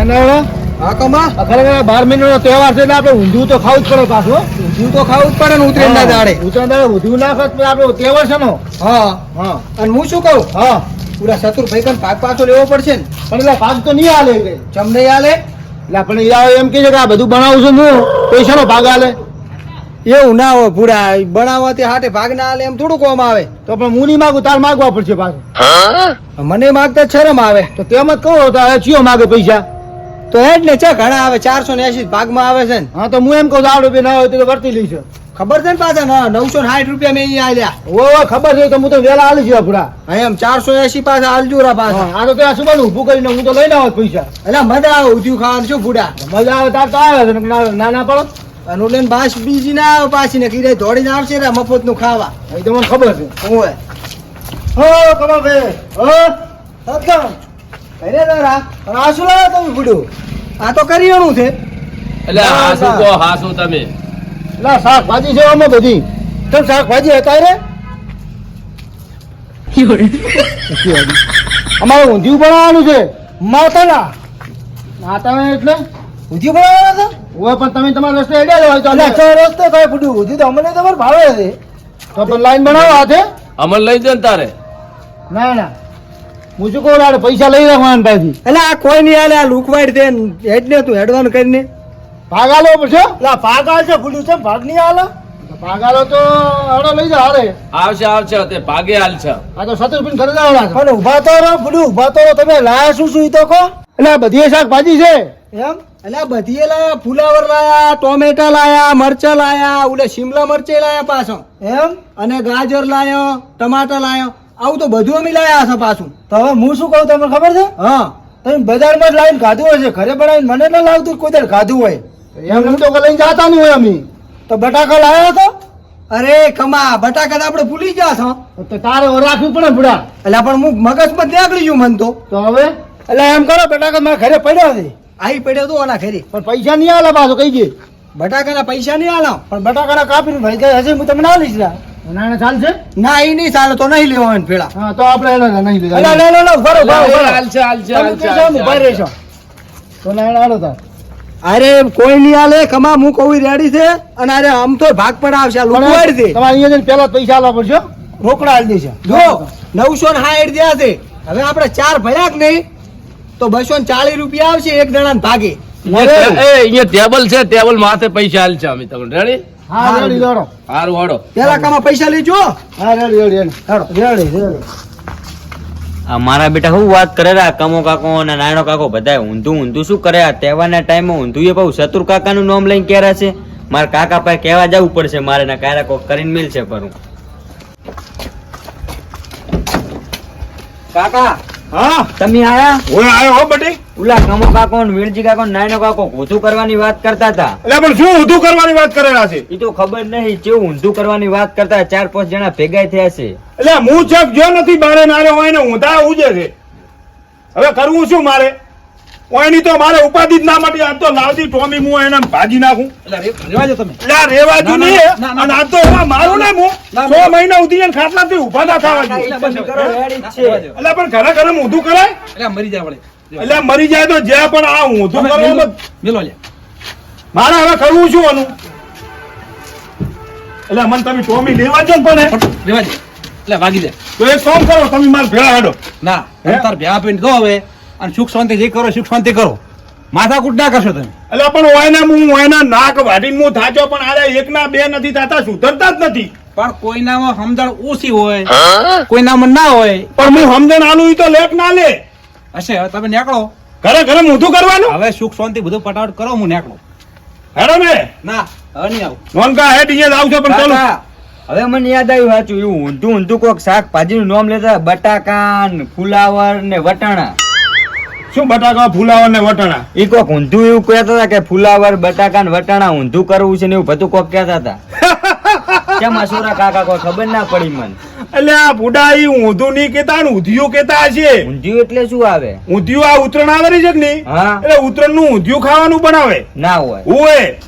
એના હા કમા? બાર મહિનાનો તહેવાર છે એટલે આપડે ઊંધિયું તો ખાવું જ પડે પાછું. ઊંધું તો ખાવું જ પડે ને ઉતરેલના દાડે. ઉત્તરાયણ દાડે ઊંધિયું ના ખાત પછી તહેવાર છે નો? હા. હા. અને હું શું કહું? હા. પૂરા શત્રુભાઈ કન પાક પાછો લેવો પડશે ને. પણ એટલે ભાગ તો નહીં હાલે ચમ નહીં આલે આપણે યાર એમ કે છે કે આ બધું બનાવું છું હું. પૈસાનો ભાગ હાલે. એવું ના હોય પૂરા. બનાવવાથી હાટે ભાગ ના આલે એમ થોડું કોમ આવે. તો પણ હું નહીં માગું તાર માગવા પડશે પાછું. મને માગતા જ શરમ આવે. તો તેમ જ કહો તો હવે ચિયો માગે પૈસા. તો હે ને છે ઘણા આવે ચારસો ને એસી ભાગમાં આવે છે ને. હા તો હું એમ કહું આઠ રૂપિયા ના હોય તો વર્તી લઈશ ખબર છે ને પાછા? નવસો ને સાઠ રૂપિયા મેં અહીંયા આલ્યા. ઓ ખબર છે તો હું તો વેલા આલી છું હા એમ ચારસો એસી પાછા આલજુ રા પાછા. આ તો ત્યાં શું બનવું ઊભું કરીને હું તો લઈને આવત પૈસા. એટલે મજા આવે ઉધ્યું ખાવાનું શું બુડા મજા આવે તાર તો આવે છે નાના ના ના ના પડો. અને બાસ બીજી ના આવે પાછી ને કીધે દોડીને આવશે રે મફતનું ખાવા એ તો મને ખબર છે. ઓય હો કમા ભાઈ હો સત્કામ કઈ રે. તારા આ શું લાવ્યો તમે બુડું આ તો કરિયાણું છે. એટલે હાસુ તો હાસુ તમે? લા શાકભાજી છે આમાં બધી. કેમ શાકભાજી હતા રે. અમારે ઊંધિયું બનાવવાનું છે. માતાના. માતાના એટલે? ઊંધિયું બનાવવાનું છે? ઓય પણ તમે તમારા રસ્તે હેડ્યા તો અમે- રસ્તે કઈ બુડું ઊંધિયું તો અમને તમારે ભાવે છે. તો પણ લાઈન બનાવો છે અમર લઈ દે ને તારે. ના ના. હું લાડે પૈસા લઈ રાખવાના પાછી એટલે આ કોઈ નહીં આલે આ લુકવાડ દે હેડ ને તું હેડવાનું કરીને ભાગ આલો પડશે લા ભાગ આવશે બુડું છે ભાગ નહીં આલે. ભાગાલો તો હડો લઈ જા હારે. આવશે આવશે તે ભાગે હાલ છે આ તો રૂપિયા ખરીદવા વાળા છે. પણ ઊભા તો રહો બુડું ઊભા તો રહો તમે લાયા શું શું ઈ તો કો એટલે આ બધી શાકભાજી છે. એમ? એટલે આ બધી લાયા ફુલાવર લાયા ટોમેટા લાયા મરચા લાયા ઓલે શિમલા મરચે લાયા પાછો. એમ? અને ગાજર લાયો ટમાટર લાયો. આવું તો બધું અમે લાયા છે પાછું. તો હવે હું શું કહું તમને ખબર છે? હા. તમે બજારમાં જ લાવીને ખાધું હશે ઘરે બનાવીને મને ના લાવતું કોઈ દર ખાધું હોય. એમ તો લઈને જાતા નહીં હોય અમે. તો બટાકા લાયા તો અરે કમા બટાકા તો આપણે ભૂલી ગયા છો. તો તારે રાખવું પડે ભૂડા. એટલે પણ હું મગજમાં નીકળી ગયું મન તો. તો હવે? એટલે એમ કરો બટાકા મારા ઘરે પડ્યા છે. આઈ પડ્યો તો આના ઘરે. પણ પૈસા નહીં આલા પાછો કઈ ગઈ બટાકાના પૈસા નહીં આલા પણ બટાકાના કાપીને ભાઈ હશે હું તમને ના ના ના ચાલશે? ના એ નહીં ચાલે તો નહીં લેવાનું પેલા હા તો આપણે એને નહીં લીધા અલા લે લે લે ઊભા રહો, ઊભા રહો, ઊભા રહો. હાલશે હાલશે હાલશે ઊભા રહેશો. તો ના ના હાલો તાર. અરે કોઈ નહીં આલે કમા હું કહું રેડી છે? અને અરે આમ તો ભાગ પણ આવશે દે. તમારે અહીંયા જઈને પેલા પૈસા આલવા પડશે રોકડા આલી દેશે. જો નવસો ને સાઠ દયા છે હવે આપણે ચાર ભર્યા કે નહીં? તો બસો ને ચાલીસ રૂપિયા આવશે એક જણા ભાગે. એ અહીંયા ટેબલ છે ટેબલ માથે પૈસા હાલ છે અમે. તમને રેડી હા રેડી દોડો સારું હાડો. પેલા કમા પૈસા લેજો. હા ready ready ready. Ready ready. આ મારા બેટા હું વાત કરે કમો કાકો અને નાનો કાકો બધા ઊંધું ઊંધું શું કરે? આ તહેવારના ટાઈમે ઊંધું એ બહુ શત્રુ કાકાનું નામ લઈને ક્યારે છે. મારા કાકા પાસે કહેવા જવું પડશે. મારે ના કાયરા કોક કરીને મિલશે પરું કાકા હા? તમે આયા? ઓય આયો હો બટી. ઉલા કમો કાકો ને વીરજી કાકો ને કાકો ઊંધું કરવાની વાત કરતા હતા. એટલે પણ શું ઊંધું કરવાની વાત કરેલા છે? એ તો ખબર નહીં કેવું ઊંધું કરવાની વાત કરતા ચાર પાંચ જણા ભેગા થયા છે. એટલે હું ચક જો નથી બારે નારે હોય ને ઊંધા ઉજે છે. હવે કરવું શું મારે? ઓયની તો મારે ઉપાધિ જ ના મળી આ તો લાવતી ટોમી હું એને ભાજી નાખું. રેવાજો તમે. આ રેવાજુ નહીં. અને આ તો એમાં મારું ને હું છ મહિના ઉધી ને ખાટલા થી ઊભા ના થવા છે. એટલે પણ ઘરે ઘરે ઊંધું કરાય? એટલે મરી જાય વળે. એટલે મરી જાય તો જ્યાં પણ આ ઊંધું કરવામાં મેલો લે. મારે હવે કરવું શું આનું? એટલે મને તમે ટોમી લેવા ને પણ લેવા દે. એટલે વાગી જાય. તો એક કામ કરો તમે મારા ભેળા હાડો. ના તાર ભેળા પીને દો હવે. અને સુખ શાંતિ જે કરો સુખ શાંતિ કરો. માથાકૂટ ના કરશો તમે. એટલે પણ ઓયના હું ઓયના નાક વાટીને હું થાચો પણ આરે એક ના બે નથી થતા સુધરતા જ નથી. પણ કોઈનામાં સમજણ ઓછી હોય કોઈનામાં ના હોય. પણ હું સમજણ આલું તો લેખ ના લે. હશે હવે તમે નીકળો. ઘરે ઘરે મોઢું કરવાનું? હવે સુખ શાંતિ બધું પટાવટ કરો હું નીકળો. હેડો ને. ના હવે નહીં આવું. નોનકા હેડ અહીંયા આવજો પણ ચાલો. હવે મને યાદ આવ્યું સાચું એવું ઊંધું ઊંધું કોક શાકભાજી નું નામ લેતા બટાકા ને ફુલાવર ને વટાણા. શું બટાકા ફુલાવર ને વટાણા? ઈ કોક ઊંધું એવું કહેતા હતા કે ફુલાવર બટાકા ને વટાણા ઊંધું કરવું છે ને એવું બધું કોક કહેતા હતા. કેમ અસુરા કાકા કોઈ ખબર ના પડી મને? એટલે આ બુડા ઈ ઊંધું નહીં કેતા ને ઊંધિયું કેતા છે ઊંધિયું એટલે શું આવે? ઊંધિયું આ ઉતરણ આવે છે કે નહીં? એટલે ઉત્તરાયણનું ઊંધિયું ખાવાનું બનાવે. ના હોય. ઓએ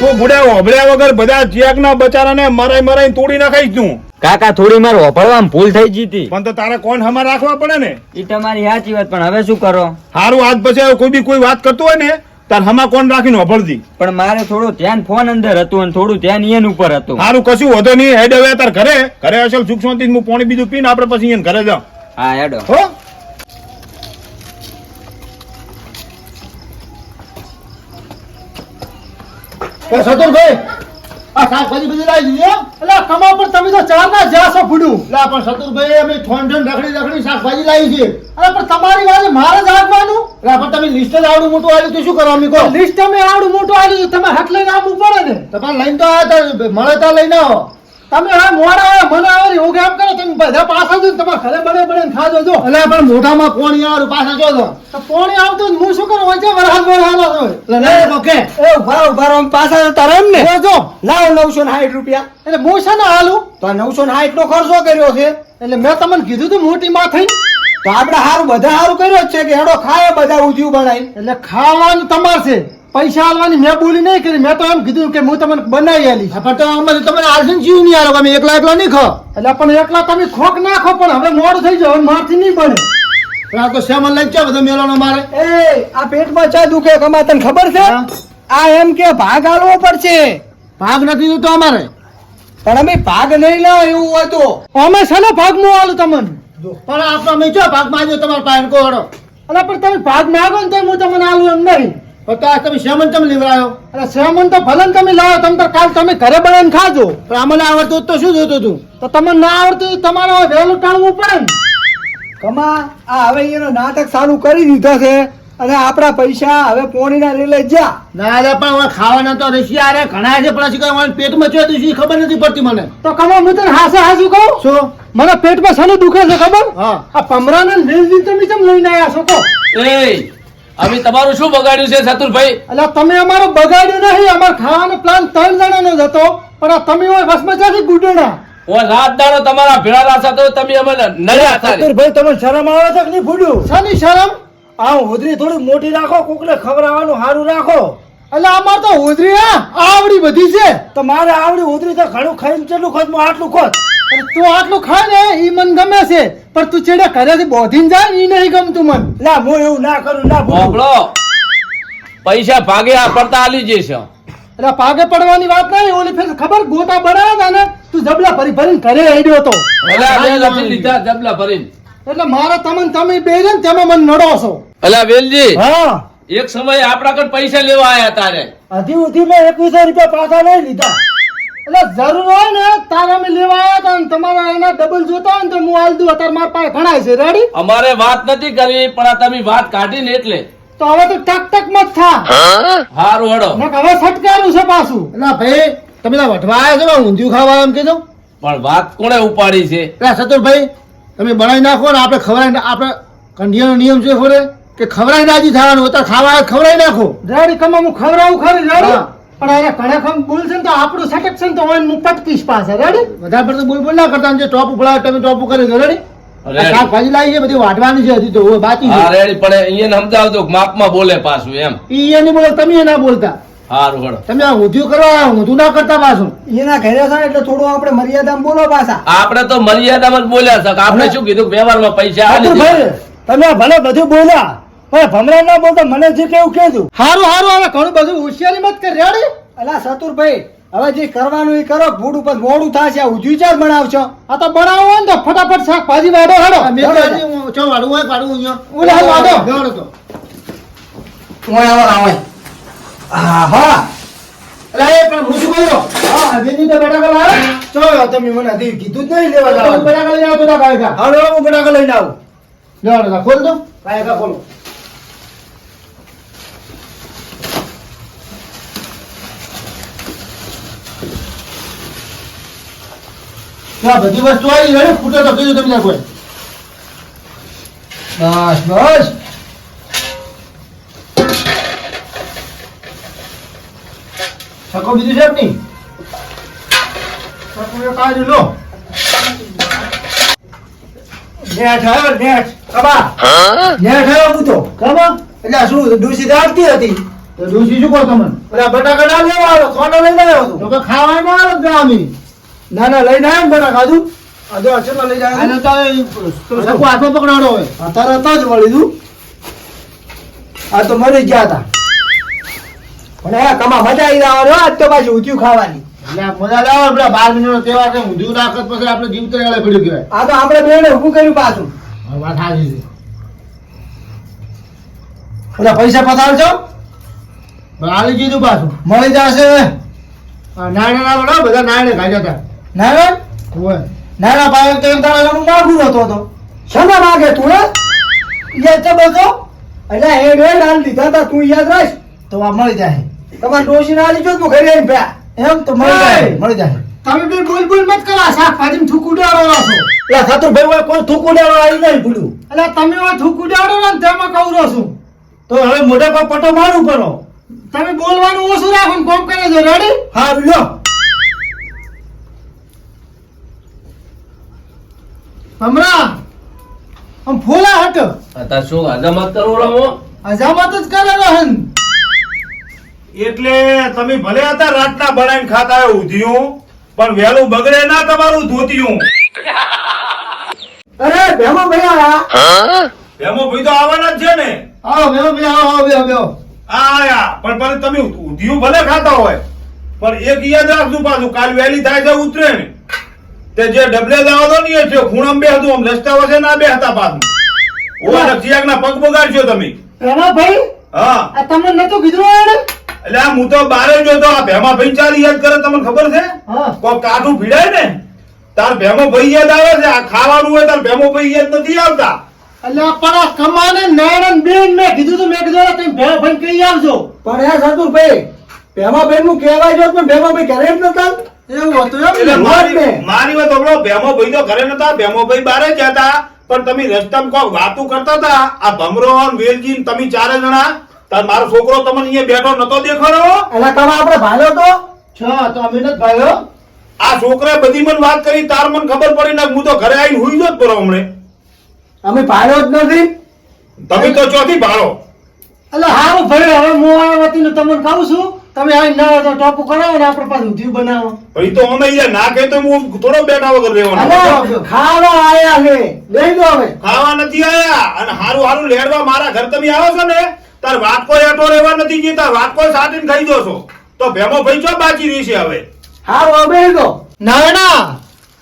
તું બુડા ઓબળ્યા વગર બધા ચેક ના બચારાને મરાઈ મરાઈ તોડી નાખાઈશ તું. કાકા થોડી માર હોભળવામાં ભૂલ થઈ જીતી પણ તો તારે કોણ હમા રાખવા પડે ને? એ તમારી સાચી વાત પણ હવે શું કરો? હારું આજ પછી કોઈ બી કોઈ વાત કરતું હોય ને તાર હમા કોણ રાખીને વભળતી પણ મારે થોડું ધ્યાન ફોન અંદર હતું અને થોડું ધ્યાન ઈયન ઉપર હતું. હારું કશું વધો નહીં હેડ હવે તાર ઘરે. ઘરે અસલ સુખ શાંતિ હું પાણી બીજું પીને આપણે પછી અહીંયા ઘરે જાઉં. હા હેડો. હો? સતુરભાઈ આ શાકભાજી બધી લાવી દીધી એટલે કમા પર તમે તો ચાર ના જાશો ફૂડું. એટલે પણ સતુરભાઈ અમે ઠોન ઠોન રખડી રખડી શાકભાજી લાવી છે. અરે પણ તમારી વાત મારે જ આવવાનું લા પણ તમે લિસ્ટ જ આવડું મોટું આવ્યું તો શું કરવા અમે કહો. લિસ્ટ અમે આવડું મોટું આવ્યું તમે હાથ લઈને આવવું પડે ને. તમારે લઈને તો આવ્યા મળે તો લઈને આવો. તમે હવે મોડા મને આવે એવું કામ કરો? તમે બધા પાછા જો તમારે ઘરે બને બને ખાજો જો. એટલે પણ મોઢામાં પોણી આવડું પાછા જો તો. પોણી આવતું હું શું કરું? વચ્ચે વરસાદ વરસાદ એટલે ઓકે એ ઊભા ઊભા રહો પાછા જતા રહે ને. જો લાવ નવસો ને સાઠ રૂપિયા. એટલે હું છે ને હાલું? તો આ નવસો ને સાઠ નો ખર્ચો કર્યો છે. એટલે મેં તમને કીધું તું મોટી માં થઈ તો આપણે સારું બધા સારું કર્યો જ છે કે હેડો ખાય બધા ઉધ્યું બનાવી એટલે ખાવાનું તમારે છે. પૈસા આલવાની મેં બોલી નહીં કરી. મેં તો એમ કીધું કે હું તમને બનાવી આલી પણ તો અમારે તમને આલસન જીવ નહીં આલો તમે એકલા એકલા નહીં ખો એટલે પણ એકલા તમે ખોક નાખો પણ હવે મોડું થઈ જાય હવે મારથી નહીં બને. આ તો સેમન લઈ ચા બધો મેળવાનો મારે? એ આ પેટમાં ચા દુખે કમા તને ખબર છે? આ એમ કે ભાગ આલવો પડશે. ભાગ નથી જોતો અમારે. પણ અમે ભાગ નહીં લો એવું હોય તો. અમે છે ને ભાગ નો આલું તમને? પણ આપણે અમે જો ભાગ માંગ્યો તમારા પાસે કોડો અને પણ તમે ભાગ માંગો ને તો હું તમને આલું એમ નહીં. તો આ તમે તમે લેવડાયો? અરે તો તમે લાવો તમે તો કાલ તમે ઘરે બનાવીને ખાજો. પણ અમને આવડતું તો શું જોતું તું? તો તમને ના આવડતું તમારે વહેલું ટાળવું પડે ને. કમા આ હવે એનો નાટક ચાલુ કરી દીધો છે અને આપણા પૈસા હવે પોણીના લઈ જા ના રે પણ હવે ખાવાના તો રશિયા રે ઘણા છે પણ કઈ પેટમાં છે તો ખબર નથી પડતી મને? તો કમા હું તને હાસે હાસું કહું? શું? મને પેટમાં શાનું દુખે છે ખબર? હા. આ પમરાને રેલજી તમે કેમ લઈને આવ્યા છો તો એ અમે તમારું શું બગાડ્યું છે ચતુરભાઈ એટલે તમે અમારો બગાડ્યું નહીં. અમારો ખાવાનો પ્લાન ત્રણ જણાનો જ હતો. પણ આ તમે હોય વસમાં જાથી ગુડણા ઓ રાત દાડો તમારા ભેળા રાસા તો તમે અમે નડ્યા ભાઈ તમને શરમ આવે છે કે નહીં ફૂડ્યું શાની શરમ? આ હોદરી થોડી મોટી રાખો કોકને ખવડાવવાનું સારું રાખો. એટલે અમાર તો હોદરી હા આવડી બધી છે. તો મારે આવડી હોદરી તો ઘણું ખાઈને કેટલું ખોત હું આટલું તું આટલું ખાય ને ઈ મન ગમે છે. પણ તું ચેડે ઘરેથી બોધીને જાય ઈ નહીં ગમતું મન. ના હું એવું ના કરું ના મોકલો પૈસા ભાગે આ પડતા આલી જશે એટલે પાગે પડવાની વાત નહીં ઓલી ફેર ખબર ગોટા બનાવ્યા ને તું જબલા ભરી ભરીને ઘરે હેડ્યો નથી લીધા જબલા ભરીને. એટલે મારા તમને તમે બે ને તમે મને નડો છો. અલા વેલજી હા. એક સમયે આપણા કણ પૈસા લેવા આયા તારે. અધી ઉધી મેં એકવીસો રૂપિયા પાછા નહીં લીધા. એટલે જરૂર હોય ને તારે અમે લેવા આવ્યા હતા ને તમારા એના ડબલ જોતા હોય ને તો હું આલ દઉં. અત્યારે મારા પાસે ઘણા છે. રેડી અમારે વાત નથી કરી પણ આ તમે વાત કાઢીને એટલે. તો હવે તો ટક ટક મત થા. હારું હડો. હવે સટકારું છે પાછું. ના ભાઈ તમે તો વઢવા આવ્યા છો ઊંધિયું ખાવા એમ કીધું પણ વાત કોણે ઉપાડી છે? એટલે સતુરભાઈ તમે બનાવી નાખો ને આપણે ખવડાવી આપણે કંડિયાનો નિયમ છે ખોરે કે ખવડાવી રાજી થવાનું અત્યારે ખાવા ખવડાવી નાખો. રેડી કમા હું ખવડાવું ખરી રેડી પણ અરે ઘણા ખમ બોલશે ને તો આપણું સટક તો હોય હું પટકીશ પાસે રેડી બધા પર તો બોલ બોલ ના કરતા જે ટોપ ઉપડાવે તમે ટોપ કરી રેડી. શાકભાજી લાવી છે બધી વાટવાની છે હજી તો બાકી હા રેડી પડે અહીંયા સમજાવજો માપમાં બોલે પાછું એમ. ઈ એની બોલે તમે ના બોલતા. હારું હડો તમે આ ઊંધિયું કરવા ઊંધું ના કરતા પાછું. એના ઘરે થાય એટલે થોડું આપણે મર્યાદામાં બોલો પાછા. આપણે તો મર્યાદામાં જ બોલ્યા છે. કે આપણે શું કીધું? વ્યવહારમાં પૈસા તમે ભલે બધું બોલ્યા પણ ભમરા ના બોલતા મને જે કેવું કીધું હારું હારું હવે ઘણું બધું હોશિયારી મત કરી રેડી અલા સતુરભાઈ હવે જે કરવાનું એ કરો ભૂડ ઉપર મોડું થશે આ ઉજવી ચાર બનાવશો. આ તો બનાવો હોય ને તો ફટાફટ શાકભાજી વાડો હેડો. ચો વાડું હોય વાડું અહીંયા. ઓલે હાલ વાળો તો. ઓય આવો આવો હા હા અલા એ પણ હું શું કર્યો હા બેની તો બેટા કલા ચો તમે મને હજી કીધું જ નહીં લેવા જાવ બેટા કલા જાવ બેટા કાયકા હાલો હું બેટા કલા લઈને આવું. લેવાનો ખોલ દો કાયકા ખોલો? બધી વસ્તુ આવી ગઈ ફૂટે તો કીધું તમને કોઈ. બસ બસ. છકો બીજું છે નહીં છકો કબા? નેટ આવ્યો બુતો કબા? એટલે શું ડુસી દાડતી હતી. તો ડુસી તમને બટાકા ના લેવા આવ્યો, સોનો લઈને આવ્યો તો કે ખાવા ના આવ્યો ગામી ના ના લઈને આવ્યો ને ખાધું. આજે અચેલા લઈ જાય તો સકુ હાથમાં પકડાડો હોય. તરત જ મળી દઉં આ તો મરી ગયા હતા. પણ હે કમા મજા આવી જવાની આજ તો પાછી ઊંધિયું ખાવાની. મજા લાવો બાર મહિનાનો તહેવાર છે ઊંધિયું નાખત પછી આપણે જીવ તળે પડ્યું કહેવાય. આ તો આપણે બેને ઊભું કર્યું પાછું. વાત સાચી છે. ઓલા પૈસા પતાવજો. પણ આલી કીધું પાછું. મળી જશે નાણા ના બધા નાણે ખાઈ જતા. નાના હોય નાના ભાઈ તો એમ તારા માગું નતો તો શેના માગે તું હે છે બસો એટલે હેડ હેડ હાલ તા તું યાદ રાખ. તો આ મળી જાય. તમારે ડોશી ના લીધો તું ઘરે એમ તો મળી જાય મળી જાય. તમે બી બોલ બોલ મત કરો શાકભાજી થૂકું ડાળો છો. એટલે ભાઈ હોય કોઈ થૂકું આવી નહીં ભૂલું એટલે તમે હોય થૂકું ને તેમાં કહું રહો છું. તો હવે મોઢા પર પટો મારું પડો. તમે બોલવાનું ઓછું રાખો ને કોમ કરે છે રેડી હા લ્યો. હમણાં આમ ફોલા હટ. અતા શું અજામત કરો રમો અજામત જ કરે રહન. એટલે તમે ભલે હતા રાતના બનાવીને ખાતા હોય ઊંધિયું પણ વહેલું બગડે ના તમારું ધોતિયું. અરે ભેમો ભાઈ આયા. ભેમો ભાઈ તો આવવાના જ છે ને. આવો ભેમો ભાઈ આવો આવો બેહો બેહો આ આયા પણ પણ તમે ઉધ્યું ભલે ખાતા હોય પણ એક યાદ રાખજો પાછું કાલ વહેલી થાય તો ઉતરે ને. તે જે ડબલે લાવો તો નહીં છે ખૂણામાં બે હતું આમ રસ્તા વચ્ચે ના બે હતા પાછું ઓવા ચિયાક ના પગ બગાડજો તમે. ભેમો ભાઈ? હા. આ તમને નતું કીધું એને? એટલે આ હું તો બારે જોતો આ ભેમા ભાઈ ચાલી યાદ કરે તમને ખબર છે? હા. કોઈ કાઠું ભીડાય ને તાર ભેમો ભાઈ યાદ આવે છે આ ખાવાનું હોય તાર ભેમો ભાઈ યાદ નથી આવતા. એટલે પણ આ કમાને નારાયણ બેન મેં કીધું તું મેં કીધું તમે ભેમો ભાઈ કહી આવજો. પણ એ સતુર ભાઈ ભેમા ભાઈ નું કહેવાય જો પણ ભેમા ભાઈ ઘરે જ નતા એવું હતું મારી મારી વાત હમણો ભેમો ભાઈ તો ઘરે નતા ભેમો ભાઈ બારે જ હતા પણ તમે રસ્તામાં કોઈ વાતું કરતા હતા આ ભમરો વેલજી તમે ચારે જણા તાર મારો છોકરો તમને અહીંયા બેઠો નતો દેખાડો? એટલે કમા આપણે ભાલ્યો તો? છ તો અમે નથી આ છોકરાએ બધી મને વાત કરી તાર મને ખબર પડી ના હું તો ઘરે આવીને હુઈ જ પરો હમણે. અમે ભાડો જ નથી. તમે તો ચોથી ભાડો એટલે હારું ભાઈ હવે હું આ વતીનું તમને કહું છું તમે આવી ના હોય તો ટોપ કરાવો ને આપણે પાછું જીવ બનાવો. ભાઈ તો અમે અહીંયા ના કહે તો હું થોડો બેઠા વગર રહેવાનો ખાવા આયા છે. લઈ દો હવે. ખાવા નથી આયા. અને હારું હારું લેડવા મારા ઘર તમે આવો છો ને તાર વાત કોઈ એટો રહેવા નથી જતા વાત કોઈ સાટીને ખાઈ દો છો. તો ભેમો ભાઈ ચો બાકી રહી છે હવે? હારું હવે ના નાના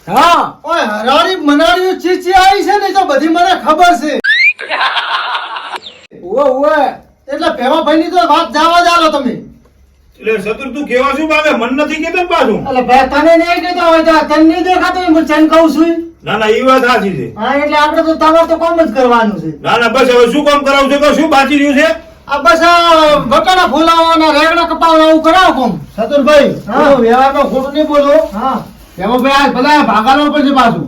હા. ઓય હરારી મનારી ચીચી આવી છે ને તો બધી મને ખબર છે. ઓવે ઓવે એટલે ભેમા ભાઈ ની તો વાત જવા જાલો તમે. એટલે શત્રુ તું કેવા શું માંગે મન નથી કેતો પાછું. એટલે ભાઈ તને નહીં કેતો હોય તો તને નહીં દેખાતો હું તને કહું છું. ના ના એ વાત સાચી છે. હા એટલે આપણે તો તમારે તો કામ જ કરવાનું છે. ના ના બસ હવે શું કામ કરાવું છે કે શું બાકી રહ્યું છે? આ બસ બટાણા ફોલાવવાના રેગડા કપાવવાના એવું કરાવો કોમ. સતુરભાઈ હા. વ્યવહારમાં ખોટું નહીં બોલો. હા. એમાં ભાઈ આ ભલા ભાગાનો પડશે પાછું.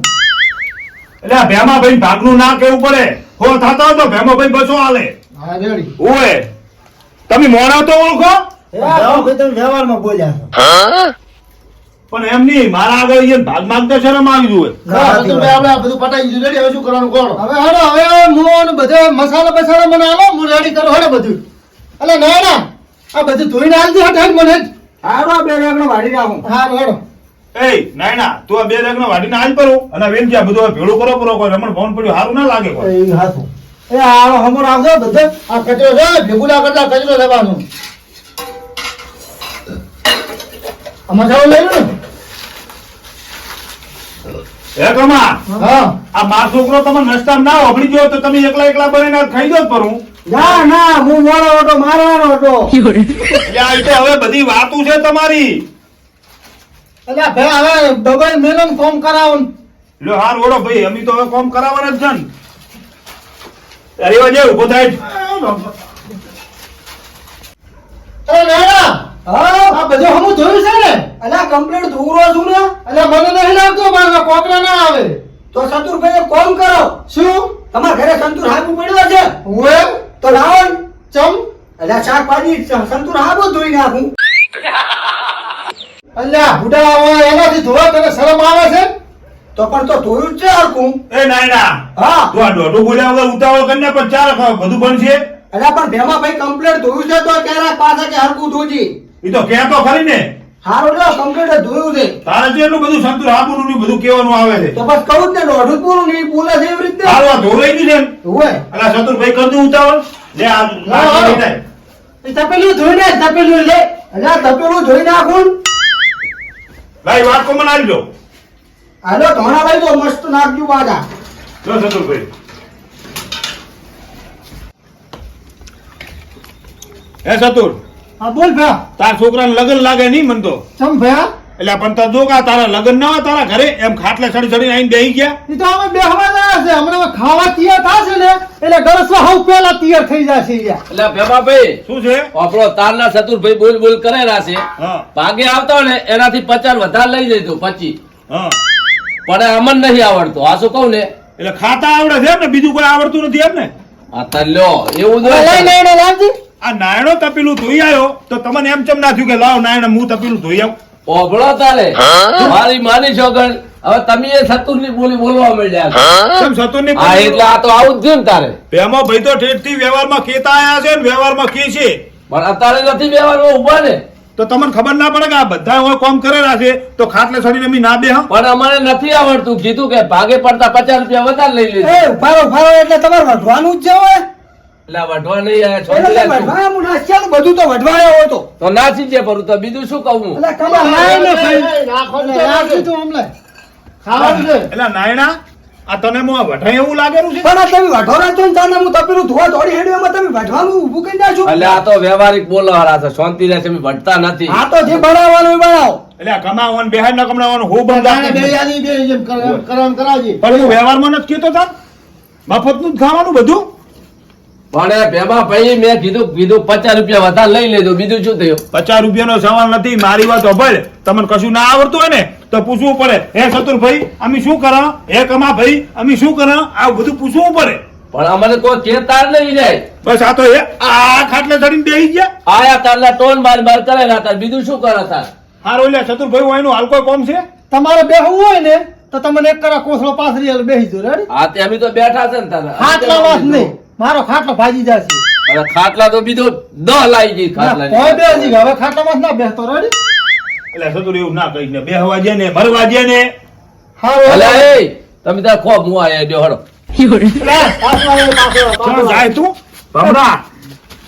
એટલે આ ભેમા ભાઈ ભાગનું ના કેવું પડે? હો થતા હોય તો ભેમા ભાઈ બસો હાલે હા રેડી. ઓય તમે મોડા તો ઓળખો? વ્યવહારમાં બોલ્યા પણ એમ નહીં મારા આગળ ભાગ માંગતા શરમ આવી જોઈએ આપણે આ બધું પટાઈ દીધું. રેડી હવે શું કરવાનું કોણ? હવે હેડો હવે હું બધે મસાલા બસાલા મને આલો હું રેડી કરું હેડો બધું. એટલે ના ના આ બધું ધોઈને આલજો હટ હટ મને હારો બે રેગણો વાળી નાખું. હારો હેડો. એ નાયના તું આ બે લગ્ન વાટીને આજ પરો અને વેન ક્યાં બધું હવે ભેળું કરો પરો કોઈ રમણ ફોન પડ્યું હારું ના લાગે કોઈ. એ હાથું. એ હારો હમર આવજો બધે. આ કચરો છે ભેગુલા કરતા કચરો લેવાનો આ મસાલો લઈ લો ને. હે કમા આ માર છોકરો તમે નસ્તા ના ઓગળી ગયો તો તમે એકલા એકલા બનીને ખાઈ દો જ પરું. ના ના હું મોરો હતો મારવાનો હતો. એટલે હવે બધી વાતું છે તમારી. એટલે ભાઈ હવે ડબલ મેલન ફોર્મ કરાવો ને. લ્યો હાર ઓળો ભાઈ અમે તો હવે કોમ કરાવવાના જ છે ને. અરે એવા ઊભો થાય અરે હા. બધું હમું ધોયું છે ને? અલા કમ્પ્લેટ ધોરો છું ને? એટલે મને નહીં લાગતો મારા કોકરા ના આવે. તો સંતુરભાઈ કોમ કરો. શું? તમારા ઘરે સંતુર હાબુ પડ્યો છે? ઓએ તો લાવો ચમ? એટલે શાકભાજી સંતુર હાબુ ધોઈ નાખું અલ્યા બુડા હોય એનાથી ધોવા તને શરમ આવે છે? તો પણ તો ધોયું જ છે હરકું એ નાયના હા. તું આ બોલ્યા વગર ઉતાવળ કરીને પણ ચાલ બધું બનશે. અલ્યા પણ ભેમા ભાઈ કમ્પ્લેટ ધોયું છે તો ક્યારે પાછા કે હરકું ધોજી. એ તો ક્યાં તો ખરી ને હારો લ્યો કમ્પ્લીટ જોયું છે. તારે જે એટલું બધું સંતુર આબુનું ને બધું કેવાનું આવે છે. તો બસ કહું જ ને દોઢું પૂરું નહીં બોલે છે એવી રીતે. હારો ધોવાઈ ગયું છે હોય. અલા શત્રુભાઈ કર દઉં ઉતાવળ. લે આ. એ તપેલું ધોઈ ને તપેલું લે. અલ્યા તપેલું ધોઈ નાખું. ભાઈ વાટકો મને આવી દો હાલો ધોણા ભાઈ તો મસ્ત નાખજો બાજા જો શત્રુભાઈ. હે ચતુર હા બોલ ભયા. તાર છોકરાને લગન લાગે નહીં મન તો. ચમ ભયા? એટલે પણ તાર જો કા તારા લગન ના હોય તારા ઘરે એમ ખાટલે ચડી ચડી આઈને બેહી ગયા. એ તો અમે બેહવા ના છે. હમણાં ખાવા તૈયાર થશે ને એટલે ગરસવા હવ પેલા તૈયાર થઈ જશે એટલે ભેમાભાઈ શું છે? આપણો તારના ચતુરભાઈ બોલ બોલ કરેલા છે. ભાગે આવતા ને એનાથી પચાસ વધારે લઈ જઈતો પચી હા. પણ અમન નહીં આવડતો. આ શું કહું ને? એટલે ખાતા આવડે છે ને બીજું કોઈ આવડતું નથી એમ ને આ તાર લ્યો એવું જ લઈ હોય. લઈને લાવજી. આ નાયણો તપેલું ધોઈ આવ્યો તો તમને એમ ચમ ના થયું કે લાવ નાયણ હું તપેલું ધોઈ આવું? ઓભળો તારે મારી માની છોકર હવે તમે એ સતુરની બોલી બોલવા મળ્યા કેમ સતુરની બોલી? એટલે આ તો આવું જ થયું તારે. પેમો ભાઈ તો ઠેઠથી વ્યવહારમાં કેતા આયા છે ને વ્યવહારમાં કે છે. પણ અત્યારે નથી વ્યવહારમાં ઊભા ને. તો તમને ખબર ના પડે કે આ બધા હોય કોમ કરેલા છે તો ખાટલે ચડીને અમે ના બે પણ અમારે નથી આવડતું. કીધું કે ભાગે પડતા પચાસ રૂપિયા વધારે લઈ લે એ ઉભારો ઉભારો એટલે તમારે વધવાનું જ છે આ વઢવા નહીં આયા એટલે છોકરી આ શું? વઢવાયા હું નાસ્યાનું બધું તો વઢવાયો હોય તો. તો નાસી જે પરું તો બીજું શું કહું એટલે કમા લાય ને ભાઈ નાખવાનું તો નાખી નાખી. તું ખાવાનું છે એટલે નાયણા આ તને મો વઢાય એવું લાગેલું છે? પણ આ તમે વઢોરા છો ને તાને હું તપેલું ધોવા દોડી હેડ્યો તમે વઢવાનું ઊભું કરી નાખો એટલે આ તો વ્યવહારિક બોલવાળા છે શાંતિ રહેશે અમે ભટતા નથી. આ તો જે બનાવવાનું એ બનાવો. એટલે કમાવાનું બેહાડ ના કમાવાનું હું બંધ બે. યાદી બે જેમ કરાવજે. પણ હું વ્યવહારમાં નથી કહેતો તાર? મફતનું જ ખાવાનું બધું? પણ ભેમા ભાઈ મેં કીધું કીધું પચાસ રૂપિયા વધારે લઈ લેજો બીજું શું થયું? પચાસ રૂપિયાનો સવાલ નથી મારી વાત સાંભળ તમને કશું ના આવડતું હોય ને તો પૂછવું પડે. હે ચતુરભાઈ અમે શું કરા? હે કમા ભાઈ અમે શું કરા? આ બધું પૂછવું પડે. પણ અમારે કોઈ ચેતાર નહીં જાય. બસ આ તો એ આ ખાટલે ચડીને બેસી ગયા. આયા તારલા ટોન બાર બાર કરેલા તાર બીજું શું કરે તાર? હારો એટલે ચતુરભાઈ હોય એનું હાલ કોઈ કોમ છે? તમારે બેહવું હોય ને તો તમને એક કરા કોસળો પાથરી બેસી જો રેડી હા તે અમે તો બેઠા છે ને તારા. ખાટલા વાત નહીં. મારો ખાટલો ભાજી જશે. હવે ખાટલા તો બીજો દહ લાઈ ગઈ ખાટલા કોઈ બેસી ગયો હવે ખાટલા માં ના બેસતો રેડી એટલે સતુર એવું ના કહી બે બેહવા જે ને ભરવા જે ને. હા અલ્યા એ તમે તાર ખોબ મું આયા હળો ચાલ જાય તું? ભમરા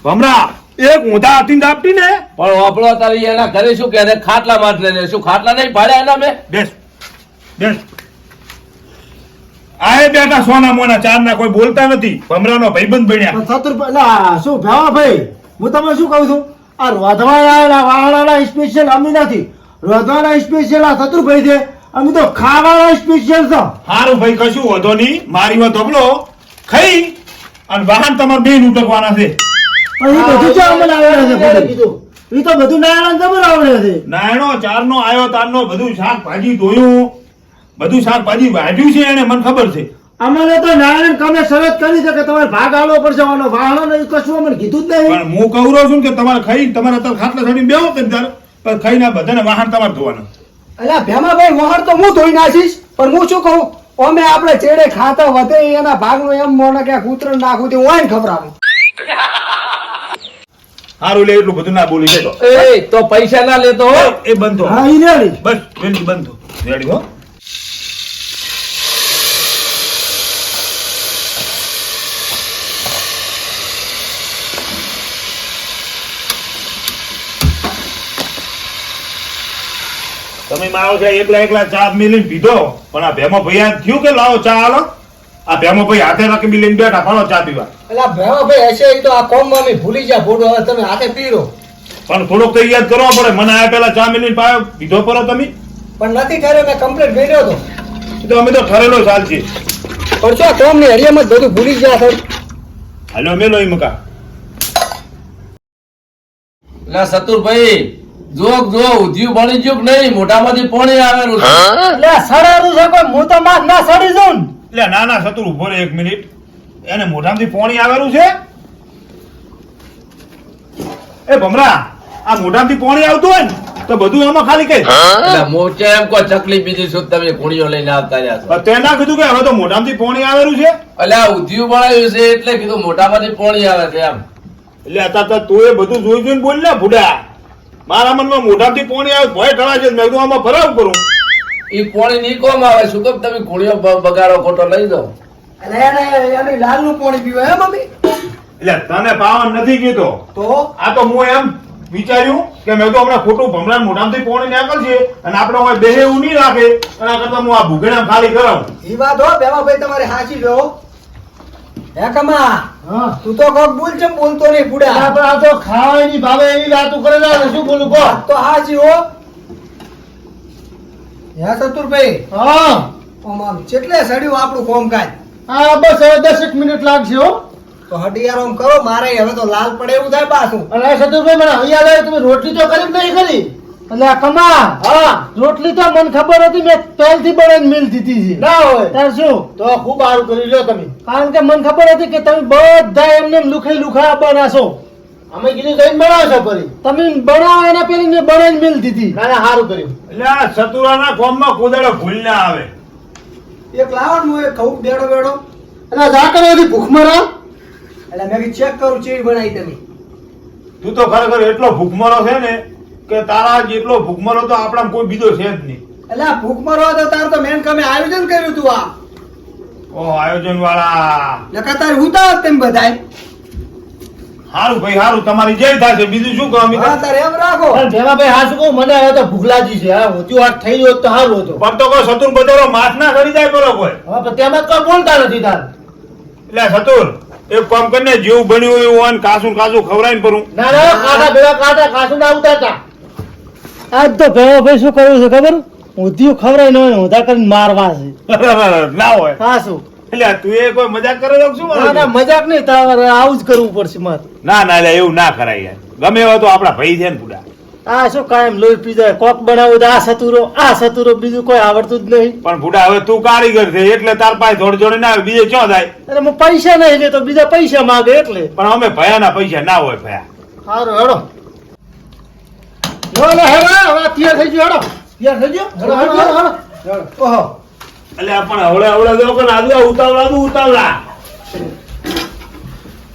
ભમરા એક ઊંધા હાથીને આપતી ને. પણ વાપરો તારી એના ઘરે શું કે ખાટલા માટે શું ખાટલા નહીં ભાડ્યા એના મેં? બેસ બેસ. આ બેટા સોના મોના ચાર ના કોઈ બોલતા નથી. ભમરાનો ભાઈબંધ બન્યા સતુર શું ભાવા ભાઈ? હું તમને શું કહું છું? આ રોધવાના વાળાના સ્પેશિયલ અમે નથી. રોધવાના સ્પેશિયલ આ સતુરભાઈ છે. અમે તો ખાવાના સ્પેશિયલ છો. હારું ભાઈ કશું વધો નહીં. મારી વાત ધોબલો ખાઈ અને વાહન તમારે બે ઉટકવાના છે. પણ એ બધું છે અમને આવડે છે એ તો બધું નારાયણ જબર આવડે છે. નાયણો ચારનો આયો તારનો બધું શાકભાજી ધોયું. બધું શાકભાજી વાઢ્યું છે એને મને ખબર છે. અમારે તો નારાયણ કમે શરત કરી છે કે તમારે ભાગ આલવો પડશે આનો વાહણો નહીં કશું અમને કીધું જ નહીં. પણ હું કહું રહ્યો છું કે તમારે ખાઈ તમારે અત્યારે ખાટલા ચડીને બેહો કે ત્યારે. પણ ખાઈને આ બધાને વાહણ તમારે ધોવાના. અલ્યા ભેમાભાઈ વાહણ તો હું ધોઈ નાખીશ પણ હું શું કહું? અમે આપણે ચેડે ખાતા વધે એના ભાગનો એમ મોને કે કૂતર નાખું તે ખબર હારું લે એટલું બધું ના બોલી લેતો એ તો પૈસા ના લેતો એ બંધો હા ઈ બસ વેલી બંધો રેડી હો. તમે મારો છે એકલા એકલા ચા મિલીને પીધો પણ આ ભેમો ભાઈ આ થયું કે લાવો ચા આલો આ ભેમો ભાઈ હાથે રાખી મિલીને બેઠા ફાળો ચા પીવા. એટલે ભેમો ભાઈ હશે એ તો આ કોમમાં અમે ભૂલી જા ફોટો હવે તમે હાથે પીરો. પણ થોડોક તો યાદ કરવો પડે મને આ પેલા ચા મિલીને પાયો પીધો પરો તમે? પણ નથી કર્યો મેં કમ્પ્લીટ કર્યો તો. તો અમે તો ઠરેલો સાલ છે પણ શું કોમની હરિયામાં જ બધું ભૂલી ગયા સર હાલો મેલો ઈ મકા. એટલે સતુરભાઈ જોક જો ઉધ્યું બની ગયું નહીં? મોઢામાંથી પાણી આવેલું છે. એટલે સડારું છે કોઈ? હું તો માથ ના સડી જઉં. એટલે ના ના સતુર ઊભો રે એક મિનિટ. એને મોઢામાંથી પાણી આવેલું છે? એ ભમરા આ મોઢામાંથી પાણી આવતું હોય ને તો બધું આમાં ખાલી કઈ. એટલે મોચે એમ કોઈ ચકલી બીજી શું તમે કોણીઓ લઈને આવતા રહ્યા છો? તે ના કીધું કે હવે તો મોઢામાંથી પાણી આવેલું છે? એટલે આ ઉધ્યું બનાવ્યું છે એટલે કીધું મોઢામાંથી પાણી આવે છે એમ. એટલે અત્યારે તું એ બધું જોઈ જોઈને બોલ ને ભૂડા. મારા મનમાં મોઢાથી પોણી આવે ભય ઢળાય છે મેં કીધું આમાં ફરાવ કરું. એ પોણી નહીં કોમ આવે શું કેમ તમે ઘોડીઓ બગાડો ખોટો લઈ દો લાલનું પોણી લાલનું પીવે હે મમ્મી? એટલે તને પાવન નથી કીધો? તો? આ તો હું એમ વિચાર્યું કે મેં તો હમણાં ખોટું ભમરાન મોઢામાંથી પોણી નીકળશે અને આપણે હવે બેહે એવું નહીં રાખે એના કરતા હું આ ભૂગેડા ખાલી કરાવું. એ વાત હો બેવા ભાઈ તમારે સાચી જો હે કમા? હા. તું તો કોક બોલ છે બોલતો નહીં આ બુડા પણ આ તો ખાવાની ભાવે એવી વાતો કરે છે શું બોલું કો તો હાચી હો. હે સતુરભાઈ? હા. આમ કેટલે સડ્યું આપણું કોમકાજ હા બસ હવે દસ એક મિનિટ લાગશે હો. તો હડિયારો આમ કરો મારે હવે તો લાલ પડે એવું થાય પાછું. આ સતુરભાઈ મને આવે તમે રોટલી તો કરી નહીં કરી? એટલે કમા હા. રોટલી તો મને ખબર હતી મેં પહેલથી બળે મિલ દીધી છે. ના હોય. તાર શું? તો ખૂબ સારું કરી લો તમે. કારણ કે મને ખબર હતી કે તમે બધા એમને એમ લુખાઈ લુખા બનાશો અમે કીધું જઈને બનાવશો ફરી. તમે બનાવો એના પેલી મેં બળે મિલ દીધી. ના ના સારું કર્યું. એટલે આ સતુરાના કોમમાં કોદાડો ભૂલ ના આવે. એક લાવો ને હું એક કહું બેડો બેડો. એટલે જા કરો એથી ભૂખ મરા? એટલે મેં ચેક કરું ચેવી બનાવી તમે. તું તો ખરેખર એટલો ભૂખમરો છે ને કે તારા જેટલો ભૂખમરો તો આપણા કોઈ બીજો છે જ નહીં. એટલે આ ભૂખ તો તાર તો મેન કમે આયોજન કર્યું તું આ. ઓ આયોજન વાળા નકર તાર ઉતાવળ તેમ બધાય? હારું ભાઈ સારું તમારી જય થશે. બીજું શું કહો અમિતા? તારે એમ રાખો. પણ ભાઈ હા શું કહું મને હવે તો ભૂખલાજી છે. હા હોતું વાત થઈ ગયો તો સારું હતું. પણ તો કોઈ સતુર બજારો માથ ના કરી જાય બોલો કોઈ. હવે પણ તેમાં તો કોઈ બોલતા નથી તાર. એટલે સતુર એક કામ કરીને જેવું બન્યું એવું કાસું કાસું ખવડાવીને પરું ના ના કાંટા ભેગા કાંટા કાસું ના ઉતારતા. આજ તો ભેમાભાઈ શું કરવું છે ખબર? ઊંધિયું ખવડાય ન હોય ઊંધા કરીને મારવા છે. ના હોય. હા શું? એટલે તું એ કોઈ મજાક કરે તો શું ના ના મજાક નહીં તારે આવું જ કરવું પડશે મારે. ના ના એટલે એવું ના કરાય યાર. ગમે એવા તો આપણા ભાઈ છે ને પૂડા આ શું કાયમ લોહી પી જાય? કોક બનાવો તો આ સતુરો આ સતુરો બીજું કોઈ આવડતું જ નહીં. પણ ભૂડા હવે તું કારીગર છે એટલે તાર પાસે થોડી જોડે ના આવે બીજે ક્યાં થાય અરે હું પૈસા નહીં લે તો બીજા પૈસા માંગે એટલે. પણ અમે ભયાના પૈસા ના હોય ભયા. સારું હેડો. લો લો હવે તૈયાર થઈ ગયો હેડો તૈયાર થઈ ગયો? હેડો હેડો હેડો હેડો ઓહો. એટલે પણ હવળે હવળે જો કે આજુ ઉતાવળા તું ઉતાવળા.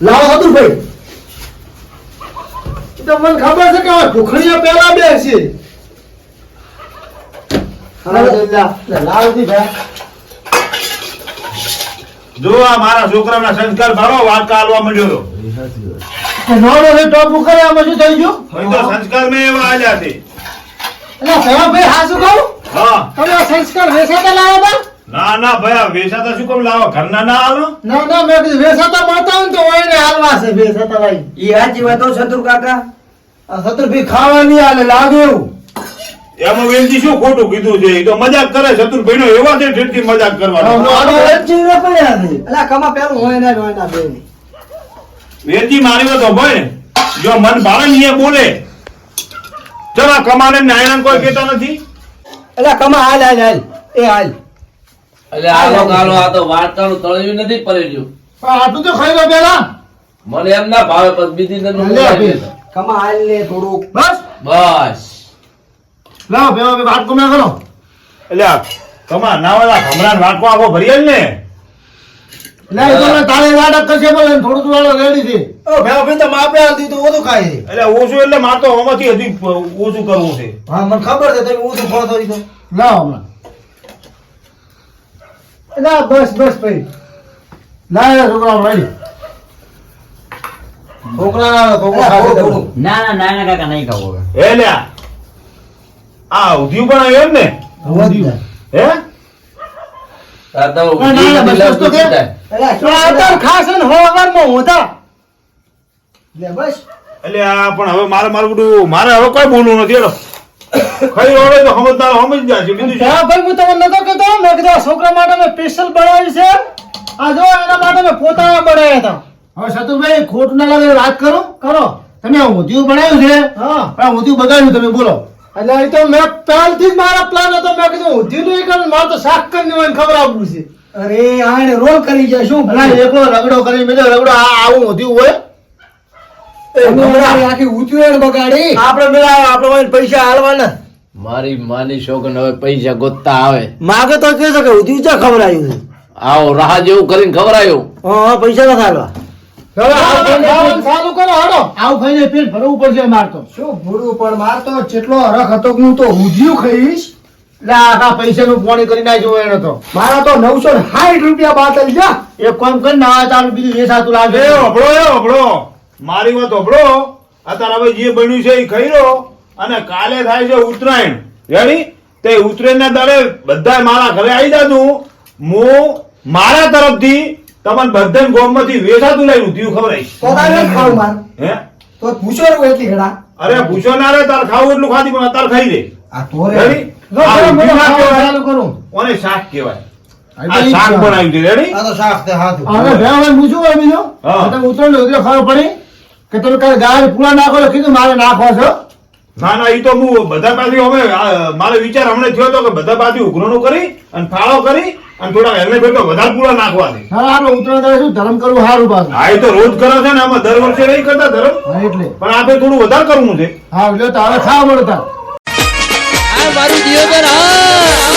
લાવો સતુરભાઈ તો મને ખબર છે કે હવે પેલા બે છે. જો આ મારા છોકરાના સંસ્કાર ભરો વાર્તા આલવા માંડ્યો તો નોડો ને ટોપ કરે આમાં શું થઈ ગયું? તો સંસ્કાર મેં એવા આલ્યા છે. એટલે ભેવા ભાઈ હા શું કહું? હા. તમે સંસ્કાર વેચાતા લાવ્યા ના ના ભયા વેચાતા શું કેમ લાવો ઘરના ના આલો ના ના મેં તો હોય ને હાલવા છે ભાઈ ઈ હાચી વાતો શત્રુ કાકા. આ શત્રુ ખાવા ખાવાની આલે લાગે એવું. એમાં વેલજી શું ખોટું કીધું છે? એ તો મજાક કરે શત્રુ નો એવા છે ઠેઠથી મજાક કરવાનો. અલા કમા પેલું હોય ના હોય ના બે વેલજી મારી તો ભાઈ ને જો મન ભાવે ને બોલે. ચલો કમાને નાયણ કોઈ કહેતા નથી. એટલે કમા હાલ હાલ હાલ. એ હાલ. એટલે આલો ગાલો આ તો વાર્તાનું તળિયું નથી પડેલું પણ આટલું તો ખાઈ લો પેલા મને એમ ના ભાવે પણ બીજી. દેતો. કમા હાલ ને થોડુંક. બસ. બસ. લાવ બે ભાઈ વાત કોમે કરો. એટલે આ કમા નાવાલા ભમરાન વાટકો આખો ભરી ને. લે એ તો તારે નાટક કરશે બોલે થોડું થોડું રેડી છે. ઓ ભેવા ભાઈ તો માપે આલતી તો ઓછું ખાય એટલે ઓછું એટલે મારે તો આમાંથી હજી ઓછું કરવું છે. હા મને ખબર છે તમે ઓછું ખો તો ઈ તો. હમણાં. ના બસ બસ ભાઈ. લાય છોકરા રેડી છોકરા છોકરા અલા, ખાવા થોડું, દે. ના ના કાકા નહીં ખાવો હવે. હે આ ઉધ્યું પણ આવ્યું ને? હે? તો બસ કે. ખાસ ને બસ. પણ હવે મારે મારું બધું મારે હવે કોઈ બોલવું નથી એલો ખાઈ રોડે તો સમજદાર સમજ જાય છે બીજું હા ભાઈ હું તમને નતો કહેતો મેં કીધું છોકરા માટે મેં સ્પેશિયલ બનાવ્યું છે. આ જો એના માટે મેં પોતાના બનાવ્યા હતા. હવે સતુભાઈ ખોટ ના લાગે વાત કરો. કરો. તમે ઊંધિયું બનાવ્યું છે? હા. પણ ઊંધિયું બગાડ્યું તમે બોલો. એટલે એ તો મેં પહેલથી જ મારા પ્લાન હતો. મેં કીધું ઊંધિયું નહીં કરું મારે તો શાક કરીને ખબર આપવું છે. અરે આને રો કરી જાય શું ભલા? એકલો રગડો કરી મેં રગડો આ આવું ઊંધિયું હોય? આખી ઉતરેણ બગાડી. આપણે મેળા આપણે પૈસા હાલવાના. મારી માની શોખન હવે પૈસા ગોતતા આવે. માગે તો કે છે કે ઊંધિયું ચા ખબર છે. આવો રાહ જેવું કરીને ખવડાયું. હા પૈસા નથી હાલવા. હવે આવું ખાઈને ખાવાનું ચાલુ કરો હાલો. આવું પેટ ભરવું પડશે માર તો. શું ભૂડું પણ મારતો? જેટલો હરખ હતો કે હું તો ઉધ્યું ખાઈશ. એટલે આખા પૈસાનું પોણી કરી નાખ્યું એને તો. મારા તો નવસો સાઠ રૂપિયા બાતલ જા એ કામ કરી નવા ચાલુ બીજું વેસાતું લાગે. એ હબળો એ હબળો મારી વાત અત્યારે હવે જે બન્યું છે એ ખાઈ અને કાલે થાય છે ઉત્તરાયણ. રેડી તે ઉત્તરાયણના દરે બધા મારા ઘરે આવી જાતું હું મારા તરફથી તમને બધા ગોમમાંથી વેસાતું ઉધ્યું ખવડાવીશ. તો તારે નથી માર? હે? તો પૂછો એટલી ઘડા અરે પૂછો ના રે તાર ખાવું એટલું ખાધી પણ અત્યારે ખાઈ લે. આ તો રે રેડી જો આ ચલો, ઉંધિયું ના ખાવાનું કહેવાય. ચાલુ કરું. ઓને શાક કહેવાય. આ આ શાક ઈ જ છે. બનાવ્યું છે રેડી આ તો શાક તે હાથું હવે ભેળવાન પૂછ્યું હોય બીજું? તમે ઉતરેલું ઉતરે ખબર પડી કે તમે કાલે ગાય પૂરા નાખો કીધું મારે નાખો છો. ના ના એ તો હું બધા પાસે હવે મારો વિચાર હમણાં થયો હતો કે બધા પાસે ઉઘરણું કરી અને ફાળો કરી અને થોડા હેલ્મેટ ભેટો વધારે પૂરા નાખવા દે. હા આપણે શું ધર્મ કરવું સારું પાછું. હા એ તો રોજ કરે છે ને આમાં દર વર્ષે નહીં કરતા ધર્મ. એટલે. પણ આપણે થોડું વધારે કરવું છે. હા એટલે તારે ખાવા મળે તાર. આ મારું દિયોદર હા.